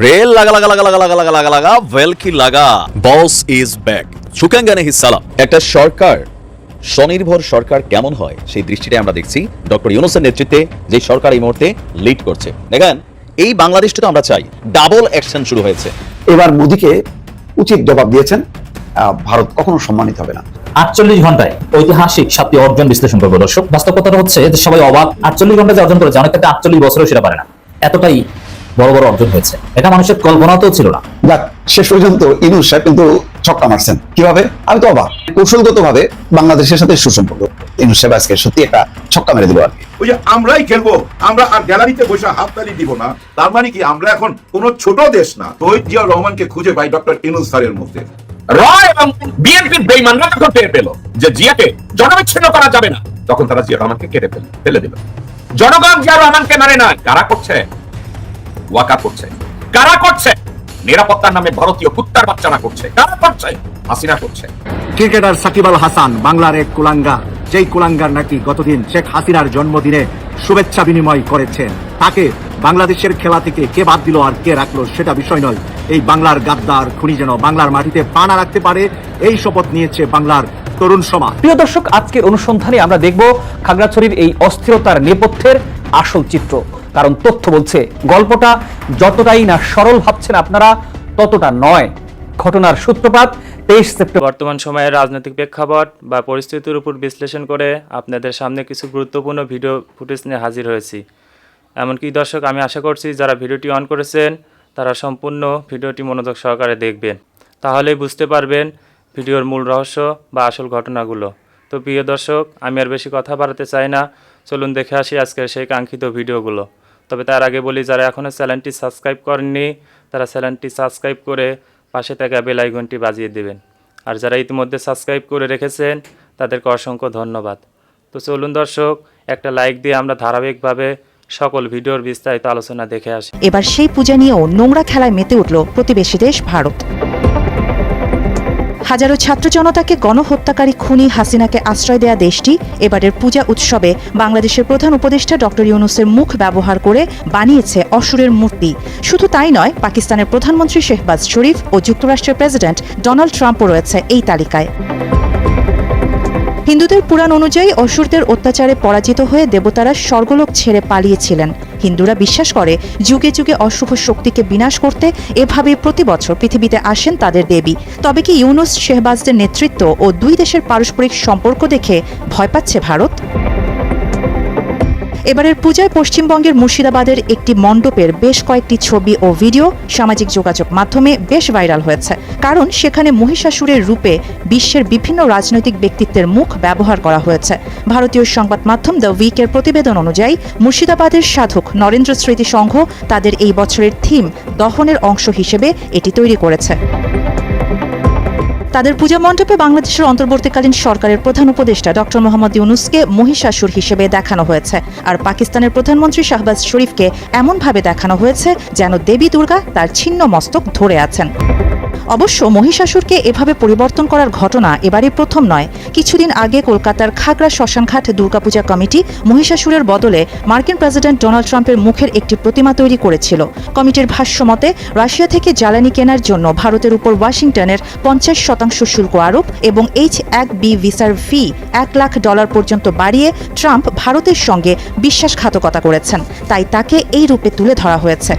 Rail লাগা লাগা লাগা লাগা লাগা লাগা লাগা লাগা? ভেলকি লাগা বস ইজ ব্যাক সুকাঙ্গানে হিসালাম একটা সরকার স্বনির্ভর সরকার কেমন হয় সেই দৃষ্টিটা আমরা দেখছি ডক্টর ইউনুসের নেতৃত্বে যে সরকার এই মুহূর্তে লিড করছে। দেখেন এই বাংলাদেশটা তো আমরা চাই। ডাবল অ্যাকশন শুরু হয়েছে। এবার মোদীকে উচিত জবাব দিয়েছেন আহ, ভারত কখনো সম্মানিত হবে না। আটচল্লিশ ঘন্টায় ঐতিহাসিক সাতটি অর্জন বিশ্লেষণ করব দর্শক। বাস্তব কথাটা হচ্ছে যে সবাই অবাক। আটচল্লিশ ঘণ্টা যে অর্জন করেছে অনেক ক্ষেত্রে আটচল্লিশ বছরও সেটা পারে না। এতটাই বড় বড় অর্জন হয়েছে। এটা মানুষের কল্পনাতেও ছিল না। যাক শেষ পর্যন্ত ইনুস সাহেব কিন্তু ছক্কা মারছেন। কীভাবে? আমি তো অবাক। কৌশলগত ভাবে বাংলাদেশের সাথে সুসম্পর্ক। ইনুস সাহেব আজকে সত্যি একটা ছক্কা মেরে দিল আর কি। ওই যে আমরাই খেলব আমরা আর গ্যালারিতে বসে হাততালি দিব না। তার মানে কি আমরা এখন কোন ছোট দেশ না। শহীদ জিয়া রহমানকে খুঁজে পাই ডক্টর ইনুস স্যারের মধ্যে। রয় এবং বিএনপির বেইমানরা যখন টের পেল যে জিয়াকে জনবিচ্ছিন্ন করা যাবে না তখন তারা জিয়া রহমানকে কেটে ফেলে ফেলে দিল। জনগণ জিয়া রহমানকে মানে না কারা করছে? ওয়াকা করছে। কারা করছে? নিরাপত্তার নামে ভারতীয় কুত্তার বাচ্চারা করছে। কারা করছে? হাসিনা করছে। ক্রিকেটার সাকিব আল হাসান বাংলার এক কুলাঙ্গার যেই কুলাঙ্গার নাকি গতদিন শেখ হাসিনার জন্মদিনে শুভেচ্ছা বিনিময় করেছেন তাকে বাংলাদেশের খেলা থেকে কে বাদ দিল আর কে রাখল সেটা বিষয় নয়। এই বাংলার গাদ্দার খুনি যেন বাংলার মাটিতে পানা রাখতে পারে এই শপথ নিয়েছে বাংলার তরুণ সমাজ। প্রিয় দর্শক আজকের অনুসন্ধানে আমরা দেখব খাগড়াছড়ির এই অস্থিরতার নেপথ্যের আসল চিত্র। কারণ তথ্য বলছে, গল্পটা যতটাই না সরল ভাবছেন আপনারা, ততটা নয়। ঘটনার সূত্রপাত তেইশ সেপ্টেম্বর। বর্তমান সময়ের রাজনৈতিক প্রেক্ষাপট বা পরিস্থিতির উপর বিশ্লেষণ করে আপনাদের সামনে কিছু গুরুত্বপূর্ণ ভিডিও ফুটেজ নিয়ে হাজির হয়েছি। এমনকি দর্শক, আমি আশা করছি যারা ভিডিওটি অন করেছেন, তারা সম্পূর্ণ ভিডিওটি মনোযোগ সহকারে দেখবেন। তাহলেই বুঝতে পারবেন ভিডিওর মূল রহস্য বা আসল ঘটনাগুলো। তো প্রিয় দর্শক, আমি আর বেশি কথা বাড়াতে চাই না। চলুন দেখে আসি আজকের সেই কাঙ্ক্ষিত ভিডিওগুলো। তবে তার আগে বলি, যারা এখনও চ্যানেলটি সাবস্ক্রাইব করেননি, তারা চ্যানেলটি সাবস্ক্রাইব করে পাশে থাকা বেল বাজিয়ে দেবেন। আর যারা ইতিমধ্যে সাবস্ক্রাইব করে রেখেছেন, তাদেরকে অসংখ্য ধন্যবাদ। তো চলুন দর্শক, একটা লাইক দিয়ে আমরা ধারাবাহিকভাবে সকল ভিডিওর বিস্তারিত আলোচনা দেখে আসি। এবার সেই পূজা নিয়েও নোংরা খেলায় মেতে উঠল প্রতিবেশী দেশ ভারত। হাজারো ছাত্র জনতাকে গণহত্যাকারী খুনি হাসিনাকে আশ্রয় দেয়া দেশটি এবারের পূজা উৎসবে বাংলাদেশের প্রধান উপদেষ্টা ডক্টর ইউনুসের মুখ ব্যবহার করে বানিয়েছে অসুরের মূর্তি। শুধু তাই নয়, পাকিস্তানের প্রধানমন্ত্রী শেহবাজ শরীফ ও যুক্তরাষ্ট্রের প্রেসিডেন্ট ডোনাল্ড ট্রাম্পও রয়েছে এই তালিকায়। হিন্দুদের পুরাণ অনুযায়ী অসুরদের অত্যাচারে পরাজিত হয়ে দেবতারা স্বর্গলোক ছেড়ে পালিয়েছিলেন। হিন্দুরা বিশ্বাস করে, যুগে যুগে অশুভ শক্তিকে বিনাশ করতে এভাবে প্রতি বছর পৃথিবীতে আসেন তাদের দেবী। তবে কি ইউনুস শেহবাজদের নেতৃত্ব ও দুই দেশের পারস্পরিক সম্পর্ক দেখে ভয় পাচ্ছে ভারত? এবারের পূজায় পশ্চিমবঙ্গের মুর্শিদাবাদের একটি মণ্ডপের বেশ কয়েকটি ছবি ও ভিডিও সামাজিক যোগাযোগ মাধ্যমে বেশ ভাইরাল হয়েছে। কারণ সেখানে মহিষাসুরের রূপে বিশ্বের বিভিন্ন রাজনৈতিক ব্যক্তিত্বের মুখ ব্যবহার করা হয়েছে। ভারতীয় সংবাদ মাধ্যম দ্য উইকের প্রতিবেদন অনুযায়ী, মুর্শিদাবাদের সাধক নরেন্দ্র স্মৃতি সংঘ তাদের এই বছরের থিম দহনের অংশ হিসেবে এটি তৈরি করেছে। তাদের পূজা মণ্ডপে বাংলাদেশের অন্তর্বর্তীকালীন সরকারের প্রধান উপদেষ্টা ডক্টর মোহাম্মদ ইউনুসকে মহিষাসুর হিসেবে দেখানো হয়েছে। আর পাকিস্তানের প্রধানমন্ত্রী শাহবাজ শরীফকে এমনভাবে দেখানো হয়েছে যেন দেবী দুর্গা তার ছিন্ন মস্তক ধরে আছেন। অবশ্য মহিষাসুরকে এভাবে পরিবর্তন করার ঘটনা এবারই প্রথম নয়। কিছুদিন আগে কলকাতার খাগড়া শ্মশানঘাট দুর্গাপূজা কমিটি মহিষাসুরের বদলে মার্কিন প্রেসিডেন্ট ডোনাল্ড ট্রাম্পের মুখের একটি প্রতিমা তৈরি করেছিল। কমিটির ভাষ্য মতে, রাশিয়া থেকে জ্বালানি কেনার জন্য ভারতের উপর ওয়াশিংটনের পঞ্চাশ শতাংশ শুল্ক আরোপ এবং এইচ এক বি ভিসার ফি এক লাখ ডলার পর্যন্ত বাড়িয়ে ট্রাম্প ভারতের সঙ্গে বিশ্বাসঘাতকতা করেছেন। তাই তাকে এই রূপে তুলে ধরা হয়েছে।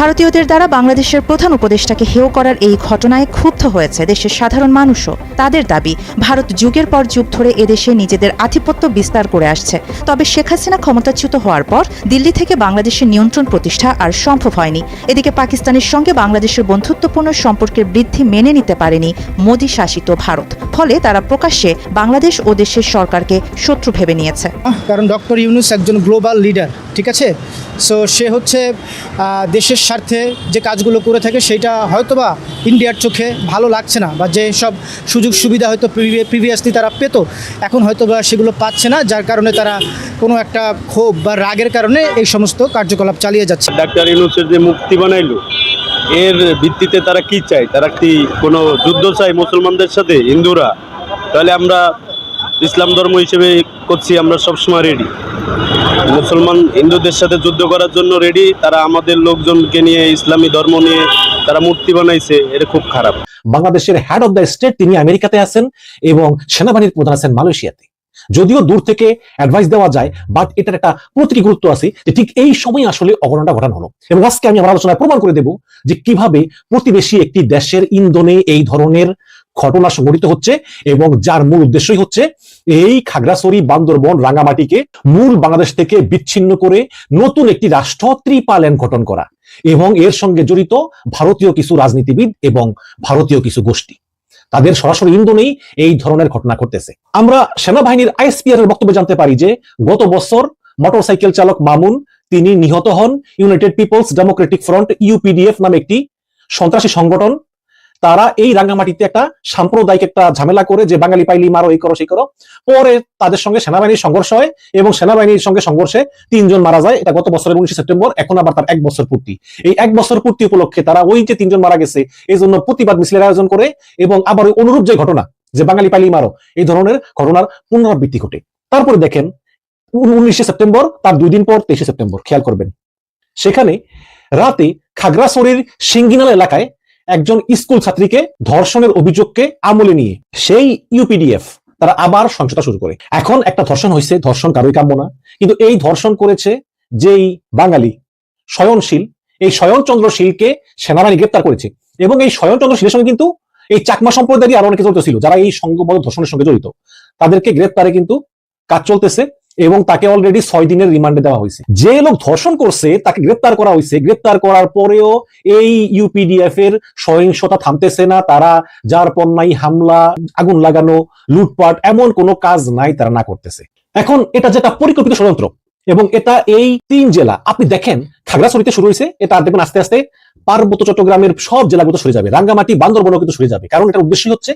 ভারতীয়দের দ্বারা বাংলাদেশের প্রধান উপদেষ্টাকে হেয় করার এই ঘটনায় ক্ষুব্ধ হয়েছে দেশের সাধারণ মানুষও। তাদের দাবি, ভারত যুগের পর যুগ ধরে এদেশে নিজেদের আধিপত্য বিস্তার করে আসছে। তবে শেখ হাসিনা ক্ষমতাচ্যুত হওয়ার পর দিল্লি থেকে বাংলাদেশের নিয়ন্ত্রণ প্রতিষ্ঠা আর সম্ভব হয়নি। এদিকে পাকিস্তানের সঙ্গে বাংলাদেশের বন্ধুত্বপূর্ণ সম্পর্কের বৃদ্ধি মেনে নিতে পারেনি মোদী শাসিত ভারত। ফলে তারা প্রকাশ্যে বাংলাদেশ ও দেশের সরকারকে শত্রু ভেবে নিয়েছে। কারণ ডক্টর ইউনুস একজন গ্লোবাল লিডার। ঠিক আছে? সো সে হচ্ছে দেশের স্বার্থে যে কাজগুলো করে থাকে সেটা হয়তোবা ইন্ডিয়ার চোখে ভালো লাগছে না বা যে সব সুযোগ সুবিধা হয়তো প্রিভিয়াসলি তারা পেত, এখন হয়তোবা সেগুলো পাচ্ছে না, যার কারণে তারা কোনো একটা ক্ষোভ বা রাগের কারণে এই সমস্ত কার্যকলাপ চালিয়ে যাচ্ছে। ডাক্তার ইউনুসের যে মুক্তি বানাইলো, এর ভিত্তিতে তারা কি চায়? তারা কি কোনো যুদ্ধ চায় মুসলমানদের সাথে, হিন্দুরা? তাহলে আমরা ইসলাম ধর্ম হিসেবে করছি, আমরা সবসময় রেডি মুসলমান হিন্দুদের সাথে যুদ্ধ করার জন্য রেডি তারা আমাদের লোকজনকে নিয়ে, ইসলামী ধর্ম নিয়ে তারা মূর্তি বানাইছে, এটা খুব খারাপ। বাংলাদেশের হেড অফ দ্য স্টেট তিনি আমেরিকাতে আছেন এবং সেনাবাহিনীর প্রধান আছেন মালয়েশিয়াতে। যদিও দূর থেকে অ্যাডভাইস দেওয়া যায় বাট এটার একটা প্রতীকী গুরুত্ব আছে যে ঠিক এই সময় আসলে অঘটনটা ঘটানো হলো। এবং আজকে আমি আমার আলোচনায় প্রমাণ করে দেব যে কীভাবে প্রতিবেশী একটি দেশের ইন্ধনে এই ধরনের ঘটনা সংঘটিত হচ্ছে এবং যার মূল উদ্দেশ্যই হচ্ছে এই খাগড়াছড়ি, বান্দরবন রাঙামাটিকে মূল বাংলাদেশ থেকে বিচ্ছিন্ন করে নতুন একটি রাষ্ট্র ত্রিপাল্যান্ড গঠন করা এবং এর সঙ্গে জড়িত ভারতীয় কিছু রাজনীতিবিদ এবং ভারতীয় কিছু গোষ্ঠী। তাদের সরাসরি ইন্ধনেই এই ধরনের ঘটনা ঘটতেছে। আমরা সেনাবাহিনীর আইএসপিআর এর বক্তব্যে জানতে পারি যে গত বছর মোটরসাইকেল চালক মামুন, তিনি নিহত হন United People's Democratic Front UPDF নামে একটি সন্ত্রাসী সংগঠন তারা এই রাঙ্গামাটিতে একটা সাম্প্রদায়িক একটা ঝামেলা করে যে বাঙালি পাইলি মারো, এই করো, সেই করো। পরে তাদের সঙ্গে সেনাবাহিনীর সংঘর্ষ হয় এবং সেনাবাহিনীর সঙ্গে সংঘর্ষে তিনজন মারা যায়। এটা গত বছরের উনিশে সেপ্টেম্বর, এখন আবার তার এক বছর পূর্তি। এই এক বছর পূর্তি উপলক্ষে তারা ওই যে তিনজন মারা গেছে, এই জন্য প্রতিবাদ মিছিলের আয়োজন করে এবং আবার ওই অনুরূপ যে ঘটনা, যে বাঙালি পাইলি মারো, এই ধরনের ঘটনার পুনরাবৃত্তি ঘটে। তারপরে দেখেন উনিশে সেপ্টেম্বর, তার দুই দিন পর তেইশে সেপ্টেম্বর, খেয়াল করবেন। সেখানে রাতে খাগড়াছড়ির সিঙ্গিনাল এলাকায় একজন স্কুল ছাত্রীকে ধর্ষণের অভিযোগকে আমলে নিয়ে সেই ইউপিডিএফ তারা আবার সহিংসতা শুরু করে। এখন একটা ধর্ষণ হয়েছে ধর্ষণ কারোই কাম্য না। কিন্তু এই ধর্ষণ করেছে যেই বাঙালি স্বয়নশীল এই স্বয়নচন্দ্র শীলকে সেনাবাহিনী গ্রেপ্তার করেছে। এবং এই স্বয়নচন্দ্র শীলের সঙ্গে কিন্তু এই চাকমা সম্প্রদায়েরই আরও অনেকে জড়িত ছিল, যারা এই সংঘবদ্ধ ধর্ষণের সঙ্গে জড়িত। তাদেরকে গ্রেপ্তারে কিন্তু কাজ চলতেছে। এবং তাকে অলরেডি ছয় দিনের রিমান্ডে দেওয়া হয়েছে। যে লোক ধর্ষণ করছে, তাকে গ্রেপ্তার করা হয়েছে। গ্রেপ্তার করার পরেও এই ইউপিডিএফ এর সহিংসতা থামতেছে না। তারা যার পণ্যাই হামলা, আগুন লাগানো, লুটপাট, এমন কোনো কাজ নাই তারা না করতেছে। এখন এটা যেটা পরিকল্পিত ষড়যন্ত্র, এবং এটা এই তিন জেলা, আপনি দেখেন, খাগড়াছড়িতে শুরু হয়েছে, এটা দেখবেন আস্তে আস্তে পার্বত্য চট্টগ্রামের সব জেলাগুলো সরে যাবে। রাঙ্গামাটি, বান্দরবনও কিন্তু সরে যাবে। কারণ এটার উদ্দেশ্য হচ্ছে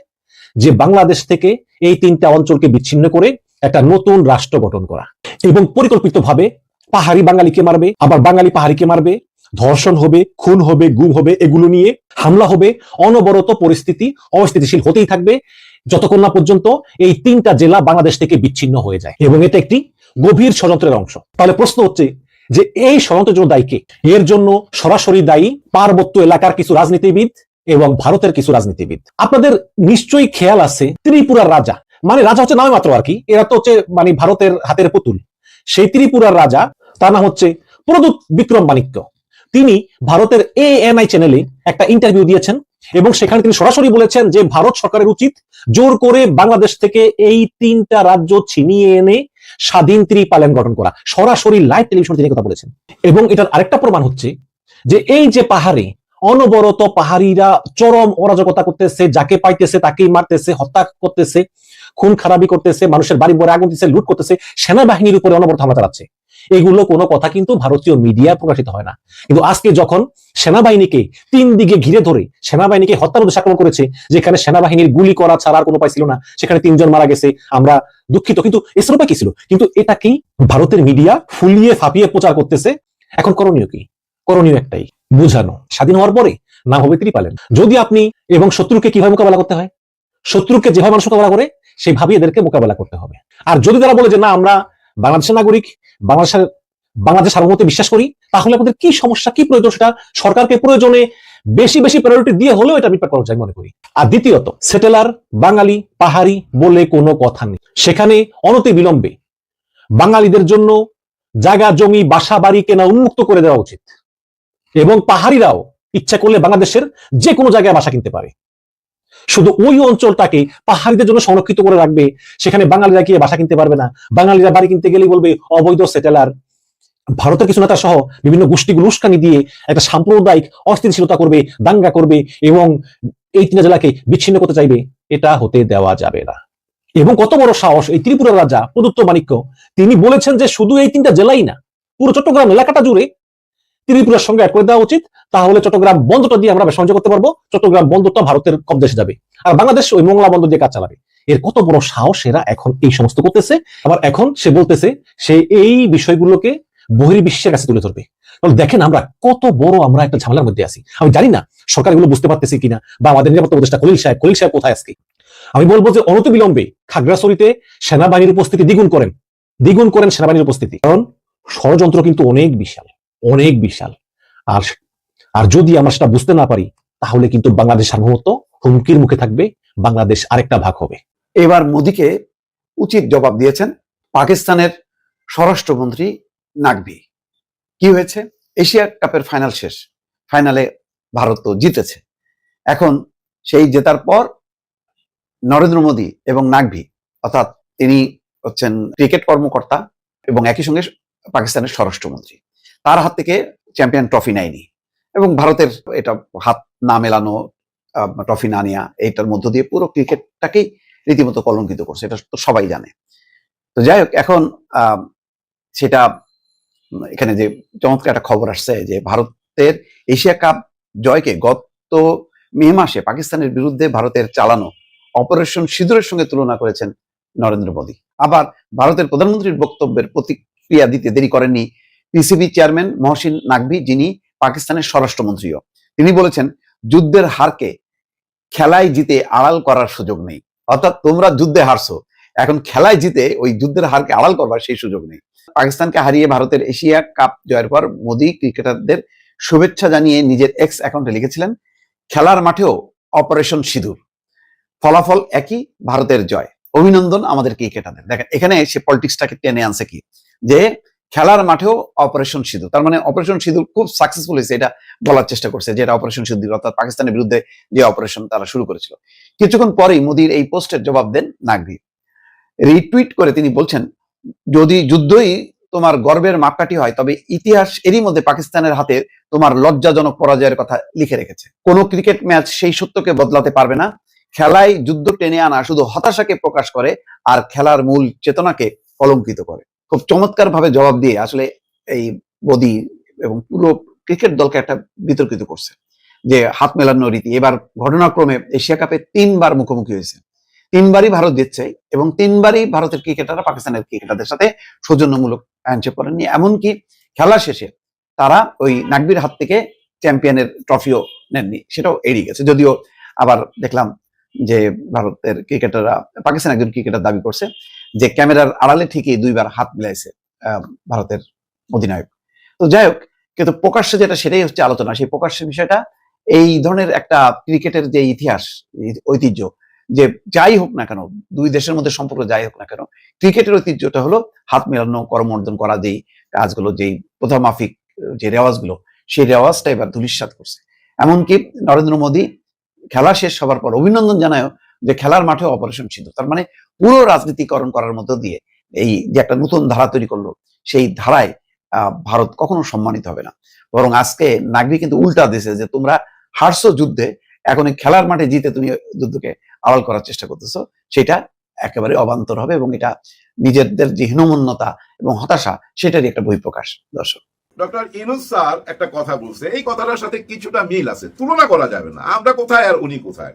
যে বাংলাদেশ থেকে এই তিনটা অঞ্চলকে বিচ্ছিন্ন করে একটা নতুন রাষ্ট্র গঠন করা। এবং পরিকল্পিতভাবে পাহাড়ি বাঙালিকে মারবে, আবার বাঙালি পাহাড়িকে মারবে, ধর্ষণ হবে, খুন হবে, গুম হবে, এগুলো নিয়ে হামলা হবে, অনবরত পরিস্থিতি অস্থিতিশীল হতেই থাকবে। যতক্ষণ না পর্যন্ত এই তিনটা জেলা বাংলাদেশ থেকে বিচ্ছিন্ন হয়ে যায়। এবং এটা একটি গভীর ষড়যন্ত্রের অংশ। তাহলে প্রশ্ন হচ্ছে যে এই ষড়যন্ত্রের জন্য এর জন্য সরাসরি দায়ী পার্বত্য এলাকার কিছু রাজনীতিবিদ এবং ভারতের কিছু রাজনীতিবিদ। আপনাদের নিশ্চয়ই খেয়াল আছে, ত্রিপুরার রাজা। মানে রাজা হচ্ছে নামে মাত্র আর কি। এরা তো হচ্ছে মানে ভারতের হাতের পুতুল। সেই ত্রিপুরার রাজা, তার নাম হচ্ছে প্রদূত বিক্রম মাণিক্য। তিনি ভারতের এএনআই চ্যানেলে একটা ইন্টারভিউ দিয়েছেন এবং সেখানে তিনি সরাসরি বলেছেন যে, ভারত সরকারের উচিত জোর করে বাংলাদেশ থেকে এই তিনটা রাজ্য ছিনিয়ে এনে স্বাধীন ত্রিপালন গঠন করা। সরাসরি লাইভ টেলিভিশন তিনি কথা বলেছেন। এবং এটার আরেকটা প্রমাণ হচ্ছে যে, এই যে পাহাড়ে অনবরত পাহাড়িরা চরম অরাজকতা করতেছে, যাকে পাইতেছে তাকেই মারতেছে, হত্যা করতেছে খুন খারাপি করতেছে, মানুষের বাড়ি বড় আগুন দিচ্ছে লুট করতেছে, সেনাবাহিনীর উপরে অনবরত হামলা চালাচ্ছে। এগুলো কোনো কথা কিন্তু ভারতীয় মিডিয়া প্রকাশিত হয় না। কিন্তু আজকে যখন সেনাবাহিনীকে তিন দিকে ঘিরে ধরে সেনাবাহিনীকে হত্যার উদ্দেশ্যে আক্রমণ করেছে, যেখানে সেনাবাহিনীর গুলি করা ছাড়া আর কোনো উপায় ছিল না, সেখানে তিনজন মারা গেছে, আমরা দুঃখিত। কিন্তু এসের উপায় কি ছিল? কিন্তু এটাকেই ভারতের মিডিয়া ফুলিয়ে ফাঁপিয়ে প্রচার করতেছে? এখন করণীয় কি? করণীয় একটাই, বুঝানো। স্বাধীন হওয়ার পরে নাম হবে তিনি পালেন যদি আপনি এবং শত্রুকে কীভাবে মোকাবেলা করতে হয়? শত্রুকে যেভাবে মানুষ মোকাবেলা করে সেইভাবে এদেরকে মোকাবেলা করতে হবে। আর যদি তারা বলে যে না, আমরা বাংলাদেশের নাগরিক, বাংলাদেশের বাংলাদেশ সার্বভৌমত্বে বিশ্বাস করি, তাহলে আমাদের কি সমস্যা, কি প্রয়োজন সেটা সরকারকে প্রয়োজনে বেশি বেশি প্রায়োরিটি দিয়ে হলেও এটা মিটমাট করা যায় মনে করি। আর দ্বিতীয়ত সেটেলার বাঙালি, পাহাড়ি বলে কোনো কথা নেই। সেখানে অনতি বিলম্বে বাঙালিদের জন্য জায়গা, জমি, বাসা, বাড়ি কেনা উন্মুক্ত করে দেওয়া উচিত। এবং পাহাড়িরাও ইচ্ছা করলে বাংলাদেশের যে কোনো জায়গায় বাসা কিনতে পারে। শুধু ওই অঞ্চলটাকে পাহাড়িদের জন্য সংরক্ষিত করে রাখবে। সেখানে বাঙালিরা গিয়ে বাসা কিনতে পারবে না। বাঙালিরা বাড়ি কিনতে গেলেই বলবে, অবৈধ সেটেলার। ভারতের কিছু নেতা সহ বিভিন্ন গোষ্ঠীগুলো উস্কানি দিয়ে একটা সাম্প্রদায়িক অস্থিতিশীলতা করবে, দাঙ্গা করবে এবং এই তিন জেলাকে বিচ্ছিন্ন করতে চাইবে। এটা হতে দেওয়া যাবে না। এবং কত বড় সাহস এই ত্রিপুরার রাজা প্রদত্ত মাণিক্য। তিনি বলেছেন যে শুধু এই তিনটা জেলাই না, পুরো চট্টগ্রাম এলাকাটা জুড়ে ত্রিপুরার সঙ্গে অ্যাড করে দেওয়া উচিত। তাহলে চট্টগ্রাম বন্দরটা দিয়ে আমরা সংযোগ করতে পারব। চট্টগ্রাম বন্দরটা ভারতের কম দেশে যাবে। আর বাংলাদেশ ওই মোংলা বন্দর দিয়ে কাজ চালাবে। এর কত বড় সাহস এরা এখন এই সমস্ত করতেছে? আবার এখন সে বলতেছে, সে এই বিষয়গুলোকে বহির্বিশ্বের কাছে তুলে ধরবে। দেখেন আমরা কত বড় আমরা একটা ঝামেলার মধ্যে আছি। আমি জানি না সরকার এগুলো বুঝতে পারতেছি কিনা বা আমাদের নিরাপত্তা উপদেষ্টা কলিল সাহেব কলিল সাহেব কোথায় আজকে? আমি বলব যে অনতিবিলম্বে খাগড়াছড়িতে সেনাবাহিনীর উপস্থিতি দ্বিগুণ করেন। দ্বিগুণ করেন সেনাবাহিনীর উপস্থিতি। কারণ ষড়যন্ত্র কিন্তু অনেক বিশাল। অনেক বিশাল। আর আর যদি আমরা সেটা বুঝতে না পারি, তাহলে কিন্তু বাংলাদেশ সার্বভৌমত্ব হুমকির মুখে থাকবে, বাংলাদেশ আরেকটা ভাগ হবে। এবার মোদীকে উচিত জবাব দিয়েছেন পাকিস্তানের স্বরাষ্ট্রমন্ত্রী নাকবি কি হয়েছে? এশিয়া কাপের ফাইনাল শেষ। ফাইনালে ভারত তো জিতেছে। এখন সেই জেতার পর নরেন্দ্র মোদী এবং নাকভি, অর্থাৎ তিনি হচ্ছেন ক্রিকেট কর্মকর্তা এবং একই সঙ্গে পাকিস্তানের স্বরাষ্ট্রমন্ত্রী। তার হাত থেকে চ্যাম্পিয়ন ট্রফি নেয়নি। এবং ভারতের এটা হাত না মেলানো ট্রফি না নেওয়া এইটার মধ্য দিয়ে পুরো ক্রিকেটটাকেই রীতিমতো কলঙ্কিত করছে, এটা তো সবাই জানে। তো যাই হোক, এখন সেটা, এখানে যে চমৎকার একটা খবর আসছে যে ভারতের এশিয়া কাপ জয়কে গত মে মাসে পাকিস্তানের বিরুদ্ধে ভারতের চালানো অপারেশন সিঁদুরের সঙ্গে তুলনা করেছেন নরেন্দ্র মোদী। আবার ভারতের প্রধানমন্ত্রীর বক্তব্যের প্রতিক্রিয়া দিতে দেরি করেননি পিসিবি চেয়ারম্যান মহসিন নাকভি, যিনি পাকিস্তানের স্বরাষ্ট্রমন্ত্রীও। তিনি বলেছেন, যুদ্ধের হারকে খেলায় জিতে আড়াল করার সুযোগ নেই। অর্থাৎ তোমরা যুদ্ধে হারছো। এখন খেলায় জিতে ওই যুদ্ধের হারকে আড়াল করবার সেই সুযোগ নেই। পাকিস্তানকে হারিয়ে ভারতের এশিয়া কাপ জয়ের পর মোদী ক্রিকেটারদের শুভেচ্ছা জানিয়ে নিজের এক্স অ্যাকাউন্টে লিখেছিলেন, খেলার মাঠেও অপারেশন সিঁদুর। ফলাফল একই, ভারতের জয়। অভিনন্দন আমাদের ক্রিকেটারদের। দেখেন, এখানে সে পলিটিক্সটাকে টেনে আনছে কি? যে খেলার মাঠেও অপারেশন সিঁদুর। তার মানে অপারেশন সিঁদুর খুব সাকসেসফুল হয়েছে, এটা বলার চেষ্টা করছে যে এটা অপারেশন সিঁদুর, অর্থাৎ পাকিস্তানের বিরুদ্ধে যে অপারেশন তারা শুরু করেছিল। কিছুক্ষণ পরেই মোদির এই পোস্টের জবাব দেন নাগরি রিটুইট করে তিনি বলছেন, যদি যুদ্ধই তোমার গর্বের মাপকাঠি হয়, তবে ইতিহাস এরই মধ্যে পাকিস্তানের হাতে তোমার লজ্জাজনক পরাজয়ের কথা লিখে রেখেছে। কোনো ক্রিকেট ম্যাচ সেই সত্যকে বদলাতে পারবে না। খেলায় যুদ্ধ টেনে আনা শুধু হতাশাকে প্রকাশ করে, আর খেলার মূল চেতনাকে কলঙ্কিত করে। খুব চমৎকার ভাবে জবাব দিয়ে আসলে এই মোদি এবং পুরো ক্রিকেট দলকে একটা বিতর্কিত করছে। যে হাত মেলানো রীতি, এবার ঘটনাক্রমে এশিয়া কাপে তিনবার মুখোমুখি হয়েছে। তিনবারই ভারত জিতছে এবং তিনবারই ভারতের ক্রিকেটাররা পাকিস্তানের ক্রিকেটারদের সাথে সৌজন্যমূলক হ্যান্ডশেক করেননি। এমনকি খেলা শেষে তারা ওই নাকবির হাত থেকে চ্যাম্পিয়নের ট্রফিও নেননি, সেটাও এড়িয়ে গেছে। যদিও আবার দেখলাম যে ভারতের ক্রিকেটাররা, পাকিস্তান একজন ক্রিকেটার দাবি করছে যে ক্যামেরার আড়ালে ঠিকই দুইবার হাত মিলাইছে ভারতের অধিনায়ক। তো যাই হোক, কিন্তু প্রকাশ্যে যেটা সেটাই হচ্ছে আলোচনা। সেই প্রকাশ্যের বিষয়টা এই ধরনের একটা ক্রিকেটের যে ইতিহাস, ঐতিহ্য, যে যাই হোক না কেন, দুই দেশের মধ্যে সম্পর্ক যাই হোক না কেন, ক্রিকেটের ঐতিহ্যটা হলো হাত মেলানো করমর্দন করা, যেই কাজগুলো, যেই প্রথামাফিক মাফিক যে রেওয়াজগুলো, সেই রেওয়াজটা এবার ধুলিস্বাদ করছে। এমনকি নরেন্দ্র মোদী খেলা শেষ হবার পর অভিনন্দন জানায় যে খেলার মাঠে অপারেশন সিন্ধু তার মানে পুরো রাজনীতিকরণ করার মধ্য দিয়ে এই যে একটা নতুন ধারা তৈরি করল, সেই ধারায় ভারত কখনো সম্মানিত হবে না। বরং আজকে নাগরি কিন্তু উল্টা দিয়েছে যে তোমরা হারছো যুদ্ধে, এখন খেলার মাঠে জিতে তুমি যুদ্ধকে আড়াল করার চেষ্টা করতেছো, সেটা একেবারে অবান্তর হবে এবং এটা নিজেদের যে হীনমন্যতা এবং হতাশা, সেটারই একটা বহিঃপ্রকাশ। দর্শক। ডক্টর ইনুস স্যার একটা কথা বলছে, এই কথাটার সাথে কিছুটা মিল আছে, তুলনা করা যাবে না। আমরা কোথায় আর উনি কোথায়?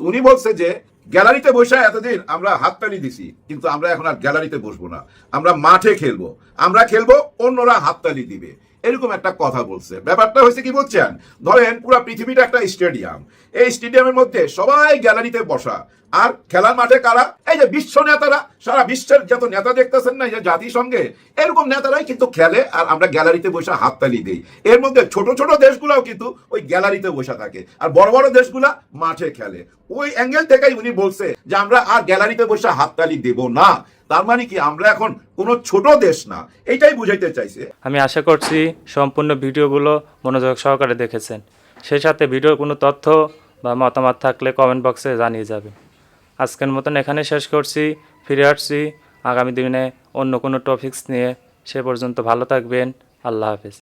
উনি বলছে যে গ্যালারিতে বসে এতদিন আমরা হাততালি দিছি, কিন্তু আমরা এখন আর গ্যালারিতে বসবো না। আমরা মাঠে খেলব। আমরা খেলব, অন্যরা হাততালি দিবে। এরকম একটা কথা বলছে। ব্যাপারটা হয়েছে কি বলছেন? ধরেন পুরো পৃথিবীটা একটা স্টেডিয়াম। এই স্টেডিয়ামের মধ্যে সবাই গ্যালারিতে বসা। আর খেলার মাঠে কারা? এই যে বিশ্ব নেতারা। সারা বিশ্বের যত নেতা দেখতেছেন না, এই যে জাতিসংঘে, এরকম নেতারাই কিন্তু খেলে আর আমরা গ্যালারিতে বসে হাততালি দিই। এর মধ্যে ছোট ছোট দেশগুলোও কিন্তু ওই গ্যালারিতে বসে থাকে। আর বড় বড় দেশগুলা মাঠে খেলে। ওই অ্যাঙ্গেল থেকেই উনি বলছে যে আমরা আর গ্যালারিতে বসে হাততালি দেব না। তার মানে কি, আমরা এখন কোনো ছোট দেশ না। এটাই বুঝাইতে চাইছে। আমি আশা করছি সম্পূর্ণ ভিডিওগুলো মনোযোগ সহকারে দেখেছেন। সেই সাথে ভিডিওর কোনো তথ্য বা মতামত থাকলে কমেন্ট বক্সে জানিয়ে যাবে আজকের মতন এখানে শেষ করছি। ফিরে আসছি আগামী দিনে অন্য কোনো টপিকস নিয়ে। সে পর্যন্ত ভালো থাকবেন। আল্লাহ হাফেজ।